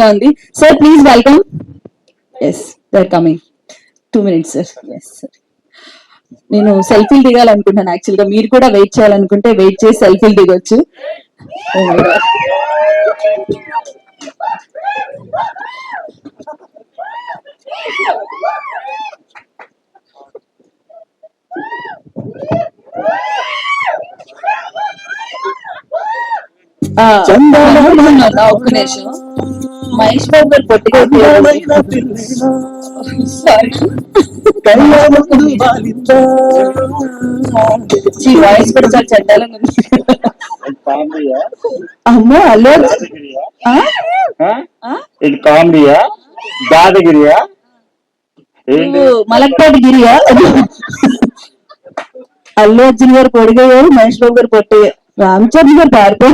గా ఉంది. Sir please welcome yes dear coming two minutes sir yes sir నేను సెల్ఫీలు దిగాలనుకుంటాను యాక్చువల్గా. మీరు కూడా వెయిట్ చేయాలనుకుంటే వెయిట్ చేసి సెల్ఫీలు దిగొచ్చు. Oh అనుకుంటున్నాను, ఒక్క నిమిషం. మహేష్ బాబు గారు పొట్టిగా సారీ వాయిస్ కూడా చాలా చెడ్డాలని ఉంది. అమ్మో అల్లు అర్జున్. ఆ? ఆ? ఇది కామెడీయా? దాదగిరియా మలక్పేట గిరియా అల్లు అర్జున్ గారు పొడిగయ్యారు మహేష్ బాబు గారు పొట్టి రామ్ చరణ్ గారు పారిపో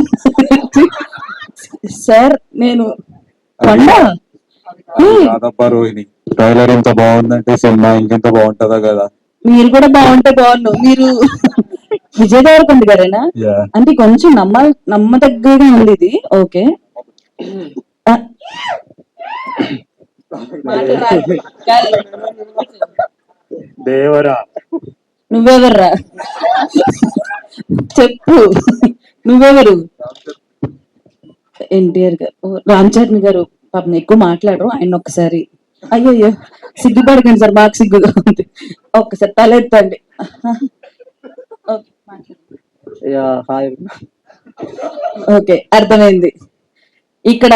సార్ నేను కొండ రోహిణి. ట్రైలర్ ఎంత బాగుందంటే సినిమా ఇంకెంత బాగుంటుందా కదా. మీరు కూడా బాగుంటే బాగున్నావు మీరు విజయ్ దేవరకొండ గారేనా అంటే కొంచెం నమ్మ నమ్మదగ్గగా ఉంది ఇది. ఓకే. దేవరా. నువ్వెవర్రా? చెప్పు. నువ్వెవరు? ఎన్టీఆర్ గారు. రామ్ చరణ్ గారు. పాపం ఎక్కువ మాట్లాడరు. ఆయన ఒక్కసారి అయ్యో సిగ్గుపడకండి సార్ మాకు సిగ్గుగా ఉంది. ఒక్కసారి తలెత్తండి. ఓకే, మాట్లాడండి. హాయ్. ఓకే అర్థమైంది. ఇక్కడ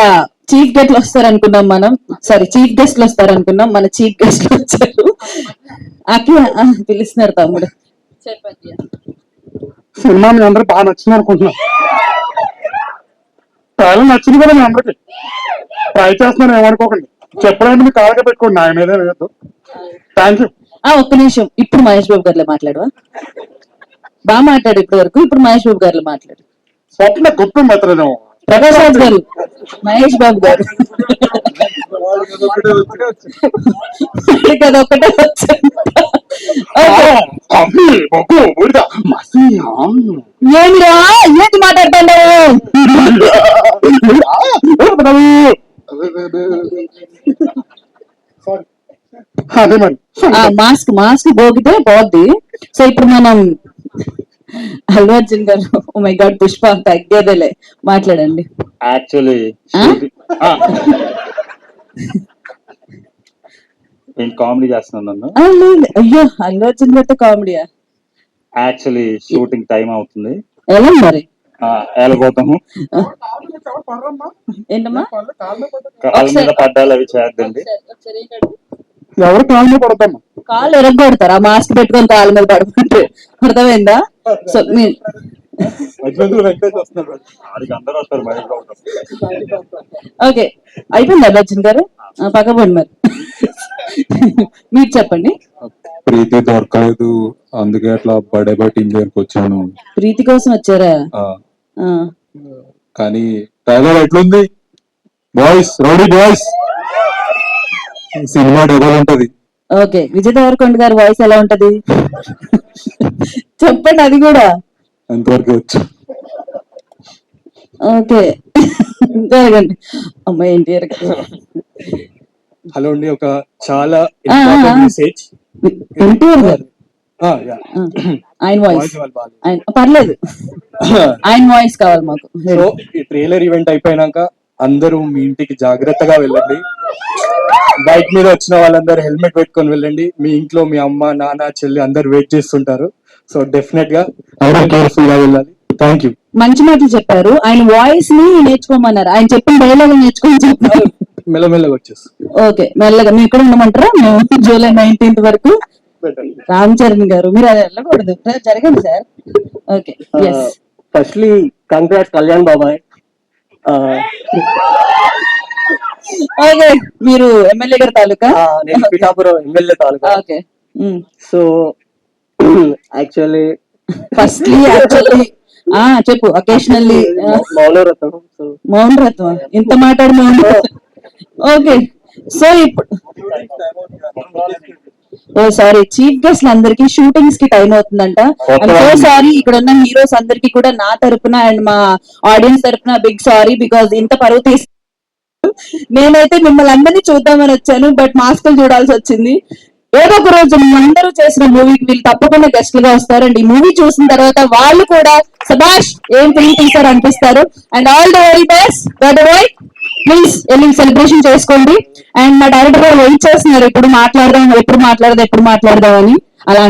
చీఫ్ గెస్ట్ వస్తారు అనుకున్నాం మనం. సారీ చీఫ్ గెస్ట్ వస్తారు అనుకున్నాం మన చీఫ్ గెస్ట్ వచ్చారు. అకి పిలుస్తున్నారు తమ్ముడు. చెప్పండి సినిమా మీ అందరికి బాగా నచ్చింది అనుకుంటున్నా. ట్రైలర్ నచ్చింది కదా మీ అందరికి. ట్రై చేస్తున్నాను ఏమనుకోకండి. చెప్పడానికి మీ కాళ్ళగా పెట్టుకోండి. నా మీద వేయద్దు. థ్యాంక్ యూ ఆ ఒక్క నిమిషం. ఇప్పుడు మహేష్ బాబు గారిలో మాట్లాడవా? బాగా మాట్లాడు ఇప్పటి వరకు. ఇప్పుడు మహేష్ బాబు గారిలో మాట్లాడు. స్వప్న గుర్తు మెత్తలేదేమో ప్రకాష్ రాజ్ గారు. మహేష్ బాబు గారు. కదా ఒకటే వచ్చింది ఏందిరా? ఏంటి మాట్లాడుతున్నావు అదే మరి ఆ మాస్క్ మాస్క్ పోగితే పోద్ది సో ఇప్పుడు మనం అల్లు అర్జున్ గారు ఓ మై గాడ్ పుష్ప తగ్గేదేలే మాట్లాడండి యాక్చువల్లీ ఆ? నేను కామెడీ చేస్తున్నాను నన్ను అయ్యో అల్లు అర్జున్ గారితో కామెడీయా యాక్చువల్లీ షూటింగ్ టైం అవుతుంది ఎలా మరి ఆ, వెళ్ళబోతాము ఏంటమ్మా? కాళ్ళ మీద పడ్డాలు అవి చేద్దండి. ఎవరు కాల్ మీద పడతాము కాళ్ళు ఎరగొడతారు ఆ మాస్క్ పెట్టుకొని కాళ్ళ మీద పడుకుంటే అర్థమైందా? సో. ఓకే. అయిపోయింది అర్జున్ గారు? ఆ, పక్క పోండి మరి. మీరు చెప్పండి. ప్రీతి దొరకలేదు. అందుకే అట్లా బడే బై టీం దగ్గరికి వచ్చాను. ప్రీతి కోసం వచ్చారా? కానీ ట్రైలర్ ఎట్లుంది? Boys rowdy boys. Cinema double ఉంటది. ఓకే విజయ్ దేవరకొండ గారి వాయిస్ ఎలా ఉంటది? చెప్పండి అది కూడా. అంతవరకు వచ్చు. ఓకే జరగండి. అమ్మాయి ఎన్టీఆర్ హలో అండి ఒక చాలా. మెసేజ్ ఎన్టీఆర్ గారు ఆయన వాయిస్ పర్లేదు. ఆయన వాయిస్ కావాలి మాకు. సో ఈ ట్రైలర్ ఈవెంట్ అయిపోయినాక అందరూ మీ ఇంటికి జాగ్రత్తగా వెళ్ళండి. బైక్ మీద వచ్చిన వాళ్ళందరూ హెల్మెట్ పెట్టుకొని వెళ్ళండి. మీ ఇంట్లో మీ అమ్మ నాన్న చెల్లి అందరు వెయిట్ చేస్తుంటారు. సో డెఫినెట్గా కేర్ఫుల్గా వెళ్ళాలి. థ్యాంక్ యూ మంచి మాటలు చెప్పారు. ఆయన వాయిస్ని నేర్చుకోమన్నారు. ఆయన చెప్పిన డైలాగ్ నేర్చుకొని చెప్పారు. మెల్లమెల్లగా వచ్చేసి ఓకే మెల్లగా. మీరు ఇక్కడ ఉండమంటారా? జూలై నైన్టీన్త్ వరకు రామ్ చరణ్ గారు మీరు అది వెళ్ళకూడదు. సార్, జరగండి sir. Okay firstly congrats Kalyan బాబాయ్. ఓకే మీరు ఎమ్మెల్యే గారి తాలూకా? నేను పిఠాపురం ఎమ్మెల్యే తాలూకా. Okay so actually firstly actually ఆ చెప్పు అకేషనల్లీ మౌనవ్రతం సో. మౌన రత్వం ఇంత మాట్లాడి మౌన ఓకే సో ఇప్పుడు సారీ చీఫ్ గెస్ట్ అందరికి షూటింగ్స్కి టైం అవుతుందంట. సో సారీ ఇక్కడ ఉన్న హీరోస్ అందరికి కూడా నా తరపున అండ్ మా ఆడియన్స్ తరపున బిగ్ సారీ బికాస్ ఇంత పరువు తీసి నేనైతే మిమ్మల్ని అందరినీ చూద్దామని వచ్చాను బట్ మాస్కులు చూడాల్సి వచ్చింది. ఏదో ఒక రోజు అందరూ చేసిన మూవీకి వీళ్ళు తప్పకుండా గెస్ట్గా వస్తారు అండ్ ఈ మూవీ చూసిన తర్వాత వాళ్ళు కూడా సబాష్ ఏం ఫిల్మ్ తీసారు అనిపిస్తారు. And all the very best boy please వెళ్ళి సెలబ్రేషన్ చేసుకోండి. అండ్ మా డైరెక్టర్ గారు వెయిట్ చేస్తున్నారు. ఎప్పుడు మాట్లాడదాం ఎప్పుడు మాట్లాడదాం ఎప్పుడు మాట్లాడదాం అని. అలా